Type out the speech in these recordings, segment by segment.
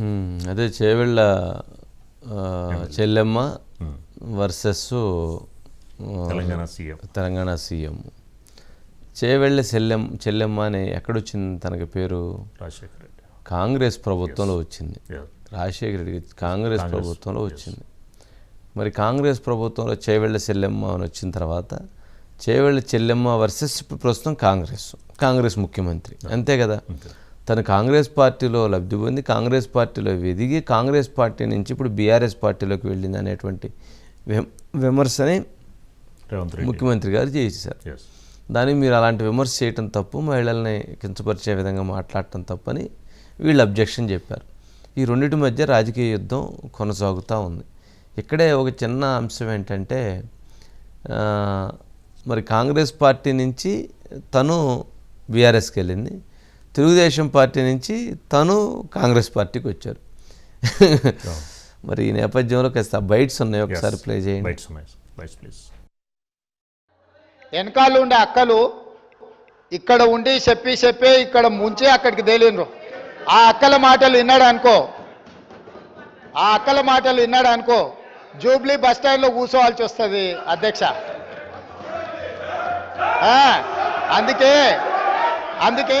అదే చేవెళ్ళ చెల్లెమ్మ versus Telangana CM. Telangana CM. Chevella చెల్లెం చెల్లెమ్మ అని ఎక్కడొచ్చింది తనకి పేరు? రాజశేఖర రెడ్డి. కాంగ్రెస్ ప్రభుత్వంలో వచ్చింది. రాజశేఖర రెడ్డి కాంగ్రెస్ ప్రభుత్వంలో వచ్చింది. మరి కాంగ్రెస్ ప్రభుత్వంలో చేవెళ్ళ చెల్లెమ్మ అని వచ్చిన తర్వాత చేవెళ్ళ చెల్లెమ్మ వర్సెస్ ప్రస్తుతం కాంగ్రెస్ కాంగ్రెస్ ముఖ్యమంత్రి. అంతే కదా? తను కాంగ్రెస్ పార్టీలో లబ్ధి పొంది కాంగ్రెస్ పార్టీలో ఎదిగి కాంగ్రెస్ పార్టీ నుంచి ఇప్పుడు బీఆర్ఎస్ పార్టీలోకి వెళ్ళింది అనేటువంటి విమ- విమర్శని ముఖ్యమంత్రి గారు ఎస్ దానికి మీరు అలాంటి విమర్శ చేయటం తప్పు మహిళల్ని కించపరిచే విధంగా మాట్లాడటం తప్పని వీళ్ళు అబ్జెక్షన్ చెప్పారు. ఈ రెండింటి మధ్య రాజకీయ యుద్ధం కొనసాగుతూ ఉంది. ఇక్కడే ఒక చిన్న అంశం ఏంటంటే మరి కాంగ్రెస్ పార్టీ నుంచి తను బీఆర్ఎస్కి వెళ్ళింది. తెలుగుదేశం పార్టీ నుంచి తను కాంగ్రెస్ పార్టీకి వచ్చారు. మరి ఈ నేపథ్యంలో కాస్త బైట్స్ ఉన్నాయి. ఒకసారి ప్లే చేయండి. వెనకాల ఉండే అక్కలు ఇక్కడ ఉండి చెప్పి చెప్పి ఇక్కడ ముంచి అక్కడికి తేలిండ్రు. ఆ అక్కల మాటలు విన్నాడు అనుకో? ఆ అక్కల మాటలు విన్నాడు అనుకో? జూబ్లీ బస్ స్టాండ్లో కూర్చోవాల్సి వస్తుంది అధ్యక్ష. అందుకే అందుకే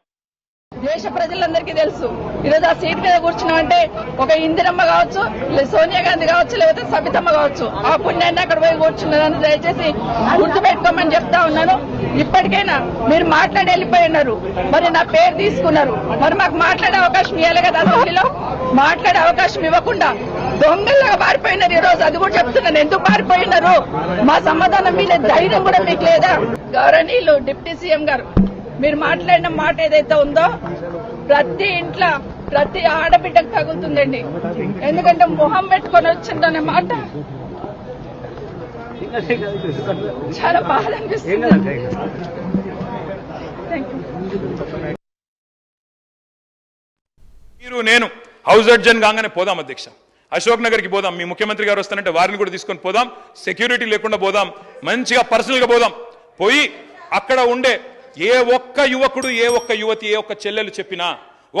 దేశ ప్రజలందరికీ తెలుసు. ఈరోజు ఆ సీట్ మీద కూర్చున్నామంటే ఒక ఇందిరమ్మ కావచ్చు సోనియా గాంధీ కావచ్చు లేకపోతే సబితమ్మ కావచ్చు. ఆ పుణ్యాన్ని అక్కడ పోయి కూర్చున్నదని దయచేసి గుర్తుపెట్టుకోమని చెప్తా ఉన్నాను. ఇప్పటికైనా మీరు మాట్లాడి వెళ్ళిపోయి ఉన్నారు. మరి నా పేరు తీసుకున్నారు. మరి మాకు మాట్లాడే అవకాశం ఇవ్వాలి కదా అసెంబ్లీలో? మాట్లాడే అవకాశం ఇవ్వకుండా దొంగల్లాగా పారిపోయినారు ఈ రోజు అది కూడా చెప్తున్నాను. ఎందుకు పారిపోయినారు మా సమాధానం మీద ధైర్యం కూడా మీకు లేదా? గౌరవనీయులు డిప్యూటీ సీఎం గారు మీరు మాట్లాడిన మాట ఏదైతే ఉందో ప్రతి ఇంట్లో ప్రతి ఆడబిడ్డకు తగులుతుందండి. ఎందుకంటే మొహం పెట్టుకొని వచ్చిందనే మాట చాలా బాధ అనిపిస్తుంది. మీరు నేను హౌస్ అర్జన్ కాగానే పోదాం అధ్యక్ష. అశోక్ నగర్కి పోదాం. మీ ముఖ్యమంత్రి గారు వస్తానంటే వారిని కూడా తీసుకొని పోదాం. సెక్యూరిటీ లేకుండా పోదాం. మంచిగా పర్సనల్గా పోదాం. పోయి అక్కడ ఉండే ఏ ఒక్క యువకుడు ఏ ఒక్క యువతి ఏ ఒక్క చెల్లెలు చెప్పినా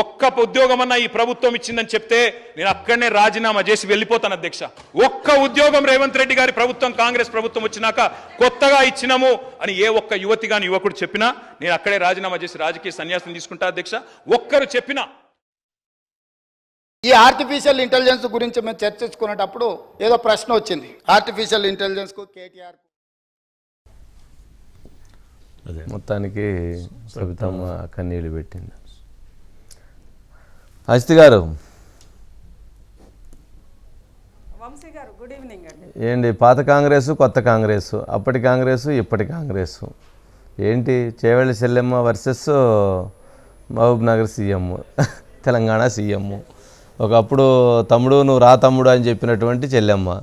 ఒక్క ఉద్యోగం అన్నా ఈ ప్రభుత్వం ఇచ్చిందని చెప్తే నేను అక్కడనే రాజీనామా చేసి వెళ్ళిపోతాను అధ్యక్ష. ఒక్క ఉద్యోగం రేవంత్ రెడ్డి గారి ప్రభుత్వం కాంగ్రెస్ ప్రభుత్వం వచ్చినాక కొత్తగా ఇచ్చినాము అని ఏ ఒక్క యువతి గాని యువకుడు చెప్పినా నేను అక్కడే రాజీనామా చేసి రాజకీయ సన్యాసం తీసుకుంటా అధ్యక్ష. ఒక్కరు చెప్పినా ఈ ఆర్టిఫిషియల్ ఇంటెలిజెన్స్ గురించి మేము చర్చించుకునేటప్పుడు ఏదో ప్రశ్న వచ్చింది. ఆర్టిఫిషియల్ ఇంటెలిజెన్స్కు కేటీఆర్ మొత్తానికి సబితమ్మ కన్నీళ్ళు పెట్టింది. అజిత్ గారు. వంశీ గారు గుడ్ ఈవినింగ్ అండి. ఏంటి పాత కాంగ్రెస్ కొత్త కాంగ్రెస్ అప్పటి కాంగ్రెస్ ఇప్పటి కాంగ్రెస్ ఏంటి చేవెళ్ళ చెల్లెమ్మ versus Mahabub Nagar CM Telangana CM. ఒకప్పుడు తమ్ముడు నువ్వు రా తమ్ముడు అని చెప్పినటువంటి చెల్లెమ్మ.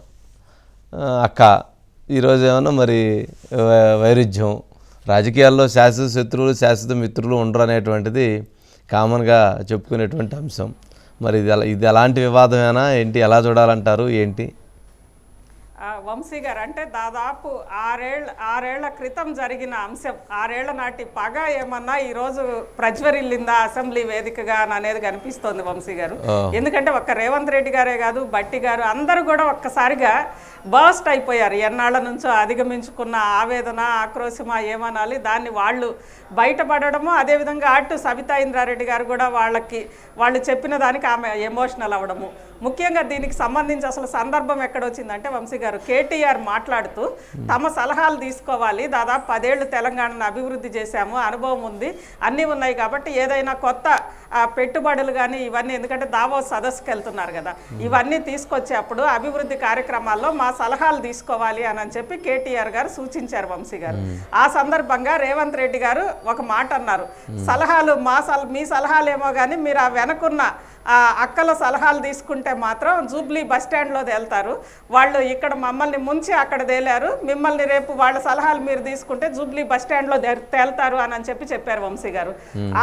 అక్క. ఈరోజు ఏమన్నా మరి వై- వైరుధ్యం. రాజకీయాల్లో శాశ్వత శత్రువులు శాశ్వత మిత్రులు ఉండరు అనేటువంటిది కామన్గా చెప్పుకునేటువంటి అంశం. మరి ఇది ఇది ఎలాంటి వివాదమేనా? ఏంటి? ఎలా చూడాలంటారు? ఏంటి? వంశీ గారు అంటే దాదాపు ఆరేళ్ళ ఆరేళ్ళ క్రితం జరిగిన అంశం. ఆరేళ్ళ నాటి పగ ఏమన్నా ఈరోజు ప్రజ్వరిల్లిందా అసెంబ్లీ వేదికగా అని అనేది కనిపిస్తోంది వంశీ గారు. ఎందుకంటే ఒక్క రేవంత్ రెడ్డి గారే కాదు బట్టి గారు అందరూ కూడా ఒక్కసారిగా బర్స్ట్ అయిపోయారు. ఎన్నాళ్ళ నుంచో అధిగమించుకున్న ఆవేదన ఆక్రోశమా ఏమనాలి దాన్ని వాళ్ళు బయటపడడము అదేవిధంగా అటు సబితా ఇంద్రారెడ్డి గారు కూడా వాళ్ళకి వాళ్ళు చెప్పిన దానికి ఆమె ఎమోషనల్ అవ్వడము ముఖ్యంగా దీనికి సంబంధించి అసలు సందర్భం ఎక్కడొచ్చిందంటే వంశీ గారు గారు కేటీఆర్ మాట్లాడుతూ తమ సలహాలు తీసుకోవాలి. దాదాపు పదేళ్ళు తెలంగాణను అభివృద్ధి చేశాము. అనుభవం ఉంది. అన్నీ ఉన్నాయి కాబట్టి ఏదైనా కొత్త పెట్టుబడులు కానీ ఇవన్నీ ఎందుకంటే దావో సదస్సుకి వెళ్తున్నారు కదా ఇవన్నీ తీసుకొచ్చేప్పుడు అభివృద్ధి కార్యక్రమాల్లో మా సలహాలు తీసుకోవాలి అని అని చెప్పి కేటీఆర్ గారు సూచించారు వంశీ గారు. ఆ సందర్భంగా రేవంత్ రెడ్డి గారు ఒక మాట అన్నారు. సలహాలు మా సల మీ సలహాలు ఏమో కానీ మీరు ఆ వెనకున్న అక్కల సలహాలు తీసుకుంటే మాత్రం జూబ్లీ బస్ స్టాండ్లో తేలుతారు. వాళ్ళు ఇక్కడ మమ్మల్ని ముంచి అక్కడ తేలారు. మిమ్మల్ని రేపు వాళ్ళ సలహాలు మీరు తీసుకుంటే జూబ్లీ బస్ స్టాండ్లో తేలుతారు అని అని చెప్పి చెప్పారు వంశీ గారు.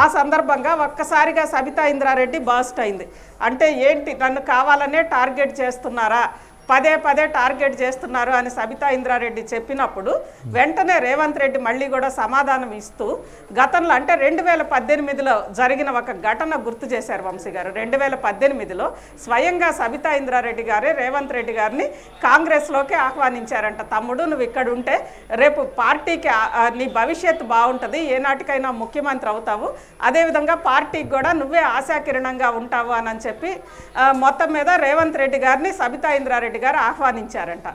ఆ సందర్భంగా ఒక్కసారిగా సబితా ఇంద్రారెడ్డి బాస్ట్ అయింది. అంటే ఏంటి నన్ను కావాలనే టార్గెట్ చేస్తున్నారా? పదే పదే టార్గెట్ చేస్తున్నారు అని సబితా ఇంద్రారెడ్డి చెప్పినప్పుడు వెంటనే రేవంత్ రెడ్డి మళ్ళీ కూడా సమాధానం ఇస్తూ గతంలో అంటే రెండు వేల పద్దెనిమిదిలో జరిగిన ఒక ఘటన గుర్తు చేశారు వంశీ గారు. రెండు వేల పద్దెనిమిదిలో స్వయంగా సబితా ఇంద్రారెడ్డి గారే రేవంత్ రెడ్డి గారిని కాంగ్రెస్లోకి ఆహ్వానించారంట. తమ్ముడు నువ్వు ఇక్కడ ఉంటే రేపు పార్టీకి నీ భవిష్యత్తు బాగుంటుంది. ఏనాటికైనా ముఖ్యమంత్రి అవుతావు. అదేవిధంగా పార్టీకి కూడా నువ్వే ఆశాకిరణంగా ఉంటావు అని అని చెప్పి మొత్తం మీద రేవంత్ రెడ్డి గారిని సబితా ఇంద్రారెడ్డి గారు ఆహ్వానించారంట.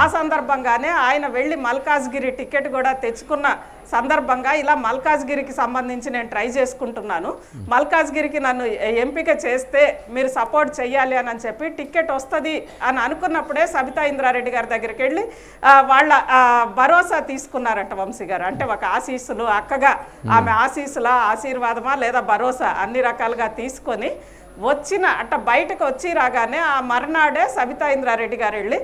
ఆ సందర్భంగానే ఆయన వెళ్ళి మల్కాజ్గిరి టికెట్ కూడా తెచ్చుకున్న సందర్భంగా ఇలా మల్కాజ్గిరికి సంబంధించి నేను ట్రై చేసుకుంటున్నాను. మల్కాజ్గిరికి నన్ను ఎంపిక చేస్తే మీరు సపోర్ట్ చేయాలి అని చెప్పి టికెట్ వస్తుంది అని అనుకున్నప్పుడే సబితా ఇంద్రారెడ్డి గారి దగ్గరికి వెళ్ళి వాళ్ళ భరోసా తీసుకున్నారంట వంశీ గారు. అంటే ఒక ఆశీస్సులు అక్కగా ఆమె ఆశీస్సుల ఆశీర్వాదమా లేదా భరోసా అన్ని రకాలుగా తీసుకొని వచ్చిన అట్ట బయటకు వచ్చి రాగానే ఆ మర్నాడే సబితా ఇంద్రారెడ్డి గారు వెళ్ళి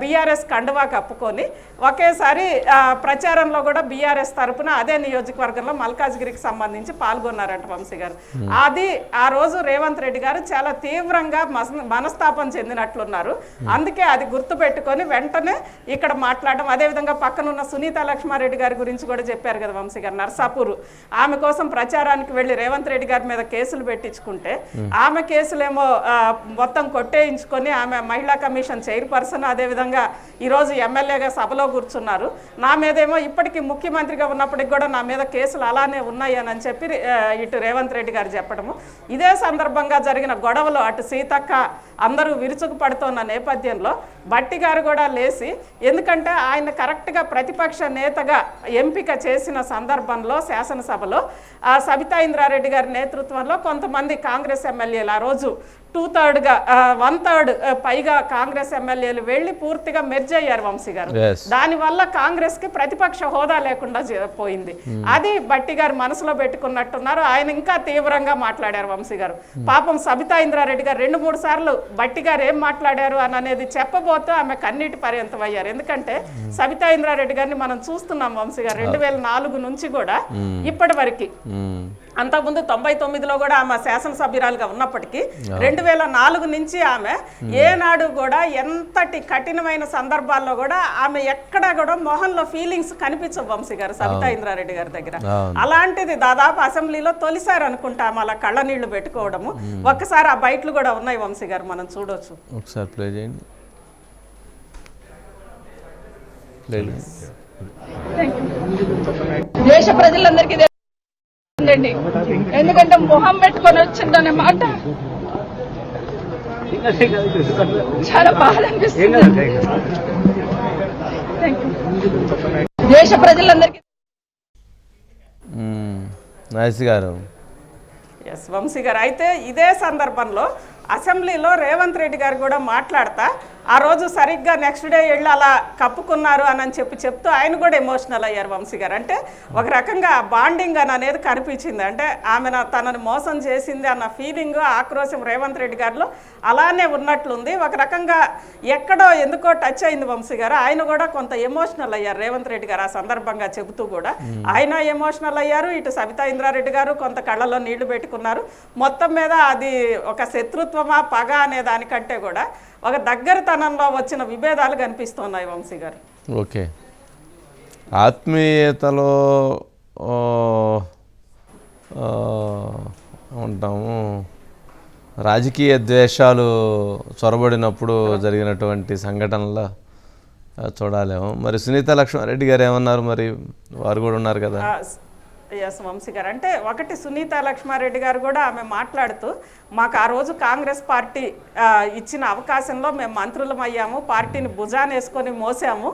బీఆర్ఎస్ కండువా కప్పుకొని ఒకేసారి ఆ, ప్రచారంలో కూడా బీఆర్ఎస్ తరపున అదే నియోజకవర్గంలో మల్కాజ్గిరికి సంబంధించి పాల్గొన్నారంట వంశీ గారు. అది ఆ రోజు రేవంత్ రెడ్డి గారు చాలా తీవ్రంగా మస- మనస్తాపం చెందినట్లున్నారు. అందుకే అది గుర్తు పెట్టుకొని వెంటనే ఇక్కడ మాట్లాడడం అదేవిధంగా పక్కనున్న సునీత లక్ష్మారెడ్డి గారి గురించి కూడా చెప్పారు కదా వంశీ గారు నర్సాపూర్. ఆమె కోసం ప్రచారానికి వెళ్ళి రేవంత్ రెడ్డి గారి మీద కేసులు పెట్టించుకుంటే ఆమె ఆమె కేసులేమో మొత్తం కొట్టేయించుకొని ఆమె మహిళా కమిషన్ చైర్పర్సన్ అదేవిధంగా ఈరోజు ఎమ్మెల్యేగా సభలో కూర్చున్నారు. నా మీదేమో ఇప్పటికీ ముఖ్యమంత్రిగా ఉన్నప్పటికి కూడా నా మీద కేసులు అలానే ఉన్నాయి అని చెప్పి ఇటు రేవంత్ రెడ్డి గారు చెప్పడము ఇదే సందర్భంగా జరిగిన గొడవలు అటు సీతక్క అందరూ విరుచుకు పడుతున్న నేపథ్యంలో బట్టి గారు కూడా లేచి ఎందుకంటే ఆయన కరెక్ట్గా ప్రతిపక్ష నేతగా ఎంపిక చేసిన సందర్భంలో శాసనసభలో సబితా ఇంద్రారెడ్డి గారి నేతృత్వంలో కొంతమంది కాంగ్రెస్ ఎమ్మెల్యే ఎమ్మెల్యేలు. ఆ రోజు టూ థర్డ్గా వన్ థర్డ్ పైగా కాంగ్రెస్ ఎమ్మెల్యేలు వెళ్ళి పూర్తిగా మెర్జ్ అయ్యారు వంశీ గారు. దానివల్ల కాంగ్రెస్కి ప్రతిపక్ష హోదా లేకుండా పోయింది. అది బట్టి గారు మనసులో పెట్టుకున్నట్టున్నారు. ఆయన ఇంకా తీవ్రంగా మాట్లాడారు వంశీ గారు. పాపం సబితా ఇంద్రారెడ్డి గారు రెండు మూడు సార్లు బట్టి గారు ఏం మాట్లాడారు అని అనేది చెప్పబోతూ ఆమె కన్నీటి పర్యంతం అయ్యారు ఎందుకంటే సబితా ఇంద్రారెడ్డి గారిని మనం చూస్తున్నాం వంశీ గారు. రెండు వేల నాలుగు నుంచి కూడా ఇప్పటి వరకు. అంతకుముందు తొంభై తొమ్మిదిలో కూడా ఆమె శాసనసభ్యురాలుగా ఉన్నప్పటికీ రెండు వేల నాలుగు నుంచి ఆమె ఏనాడు కూడా ఎంతటి కఠినమైన సందర్భాల్లో కూడా ఆమె ఎక్కడా కూడా మొహంలో ఫీలింగ్స్ కనిపించవు వంశీ గారు సబితా ఇంద్రారెడ్డి గారి దగ్గర. అలాంటిది దాదాపు అసెంబ్లీలో తొలిసారి అనుకుంటాం అలా కళ్ళ నీళ్ళు పెట్టుకోవడము. ఒక్కసారి ఆ బయటలు కూడా ఉన్నాయి వంశీ గారు మనం చూడొచ్చు. ఒకసారి ప్లే చేయండి. దేశ ప్రజలందరికీ తెలియదండి ఎందుకంటే మొహం పెట్టుకొని వచ్చిందనే మాట చాలా బాధ అనిపిస్తుంది. దేశ ప్రజలందరికీ. నాయస్ గారు ఎస్ వంశీ గారు అయితే ఇదే సందర్భంలో అసెంబ్లీలో రేవంత్ రెడ్డి గారు కూడా మాట్లాడతా ఆ రోజు సరిగ్గా నెక్స్ట్ డే వెళ్ళి అలా కప్పుకున్నారు అని అని చెప్పి చెప్తూ ఆయన కూడా ఎమోషనల్ అయ్యారు వంశీ గారు. అంటే ఒక రకంగా బాండింగ్ అని అనేది కనిపించింది. అంటే ఆమె తనని మోసం చేసింది అన్న ఫీలింగ్ ఆక్రోశం రేవంత్ రెడ్డి గారిలో అలానే ఉన్నట్లుంది. ఒక రకంగా ఎక్కడో ఎందుకో టచ్ అయింది వంశీ గారు. ఆయన కూడా కొంత ఎమోషనల్ అయ్యారు రేవంత్ రెడ్డి గారు ఆ సందర్భంగా చెబుతూ కూడా. ఆయన ఎమోషనల్ అయ్యారు. ఇటు సబితా ఇంద్రారెడ్డి గారు కొంత కళ్ళలో నీళ్ళు పెట్టుకున్నారు. మొత్తం మీద అది ఒక శత్రుత్వమా పగ అనే దానికంటే కూడా ఒక దగ్గరతనంలో వచ్చిన విభేదాలు కనిపిస్తున్నాయి వంశీ గారు. ఓకే. ఆత్మీయతలో ఉంటాము రాజకీయ ద్వేషాలు చొరబడినప్పుడు జరిగినటువంటి సంఘటనల చూడాలేమో. మరి సునీత లక్ష్మారెడ్డి గారు ఏమన్నారు మరి? వారు కూడా ఉన్నారు కదా. ఎస్ వంశీ గారు. అంటే ఒకటి సునీత లక్ష్మారెడ్డి గారు కూడా ఆమె మాట్లాడుతూ మాకు ఆ రోజు కాంగ్రెస్ పార్టీ ఇచ్చిన అవకాశంలో మేము మంత్రులం అయ్యాము పార్టీని భుజాన వేసుకొని మోసాము.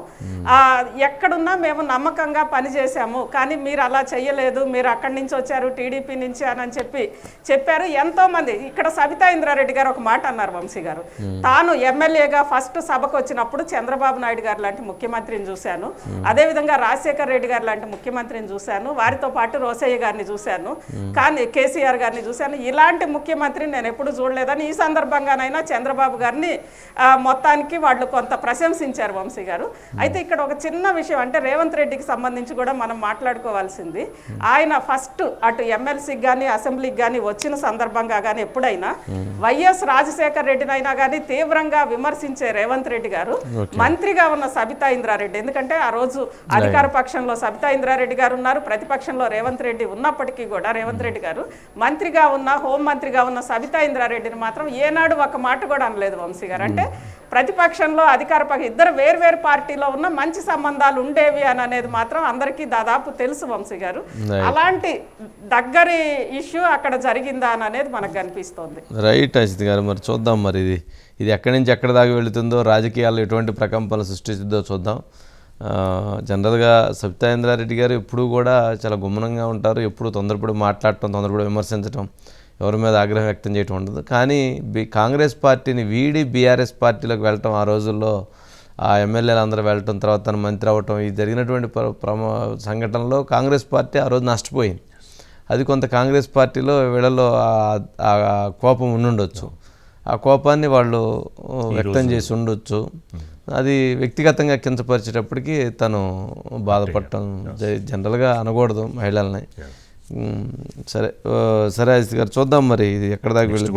ఎక్కడున్నా మేము నమ్మకంగా పనిచేసాము కానీ మీరు అలా చెయ్యలేదు మీరు అక్కడి నుంచి వచ్చారు టీడీపీ నుంచి అని అని చెప్పి చెప్పారు. ఎంతో మంది ఇక్కడ సబితా ఇంద్రారెడ్డి గారు ఒక మాట అన్నారు వంశీ గారు. తాను ఎమ్మెల్యేగా ఫస్ట్ సభకు వచ్చినప్పుడు చంద్రబాబు నాయుడు గారు లాంటి ముఖ్యమంత్రిని చూశాను. అదేవిధంగా రాజశేఖర్ రెడ్డి గారు లాంటి ముఖ్యమంత్రిని చూశాను. వారితో పాటు రోసయ్య గారిని చూశాను. కానీ కేసీఆర్ గారిని చూశాను. ఇలాంటి ముఖ్యమంత్రిని నేను ఎప్పుడు చూడలేదని ఈ సందర్భంగానైనా చంద్రబాబు గారిని మొత్తానికి వాళ్ళు కొంత ప్రశంసించారు వంశీ గారు. అయితే ఇక్కడ ఒక చిన్న విషయం అంటే రేవంత్ రెడ్డికి సంబంధించి కూడా మనం మాట్లాడుకోవాల్సింది. ఆయన ఫస్ట్ అటు ఎమ్మెల్సీకి కానీ అసెంబ్లీకి కానీ వచ్చిన సందర్భంగా కానీ ఎప్పుడైనా వైఎస్ రాజశేఖర్ రెడ్డినైనా కానీ తీవ్రంగా విమర్శించే రేవంత్ రెడ్డి గారు. మంత్రిగా ఉన్న సబితా ఇంద్రారెడ్డి. ఎందుకంటే ఆ రోజు అధికార పక్షంలో సబితా ఇంద్రారెడ్డి గారు ఉన్నారు. ప్రతిపక్షంలో రేవంత్ రెడ్డి ఉన్నప్పటికీ కూడా రేవంత్ రెడ్డి గారు మంత్రిగా ఉన్న హోం మంత్రిగా ఉన్న సబితా ఇంద్రారెడ్డిని మాత్రం ఏనాడు ఒక మాట కూడా అనలేదు వంశీ గారు. అంటే ప్రతిపక్షంలో అధికార పక్ష ఇద్దరు వేర్వేరు పార్టీలో ఉన్న మంచి సంబంధాలు ఉండేవి అని అనేది మాత్రం అందరికీ దాదాపు తెలుసు వంశీ గారు. అలాంటి దగ్గరి ఇష్యూ అక్కడ జరిగిందా అని అనేది మనకు కనిపిస్తోంది. రైట్ అజిత్ గారు. మరి చూద్దాం మరి ఇది. ఇది ఎక్కడి నుంచి ఎక్కడి దాకా వెళుతుందో రాజకీయాల్లో ఎటువంటి ప్రకంపనలు సృష్టిస్తుందో చూద్దాం. జనరల్గా సబితా ఇంద్రారెడ్డి గారు ఎప్పుడూ కూడా చాలా గుమ్మనంగా ఉంటారు ఎప్పుడు తొందరపడి మాట్లాడటం తొందరపడి విమర్శించడం ఎవరి మీద ఆగ్రహం వ్యక్తం చేయటం ఉండదు. కానీ బి కాంగ్రెస్ పార్టీని వీడి బీఆర్ఎస్ పార్టీలోకి వెళ్ళటం ఆ రోజుల్లో ఆ ఎమ్మెల్యేలు అందరూ వెళ్ళటం తర్వాత తను మంత్రి అవ్వటం ఈ జరిగినటువంటి ప్ర- ప్రమా సంఘటనలో కాంగ్రెస్ పార్టీ ఆ రోజు నష్టపోయింది. అది కొంత కాంగ్రెస్ పార్టీలో వీళ్ళలో ఆ- ఆ కోపం ఉండుండొచ్చు. ఆ కోపాన్ని వాళ్ళు వ్యక్తం చేసి ఉండొచ్చు. అది వ్యక్తిగతంగా కించపరిచేటప్పటికి తను బాధపడటం జనరల్గా అనకూడదు మహిళల్ని. సరే సరే గారు చూద్దాం మరి ఇది ఎక్కడ దాకా వెళ్తుంది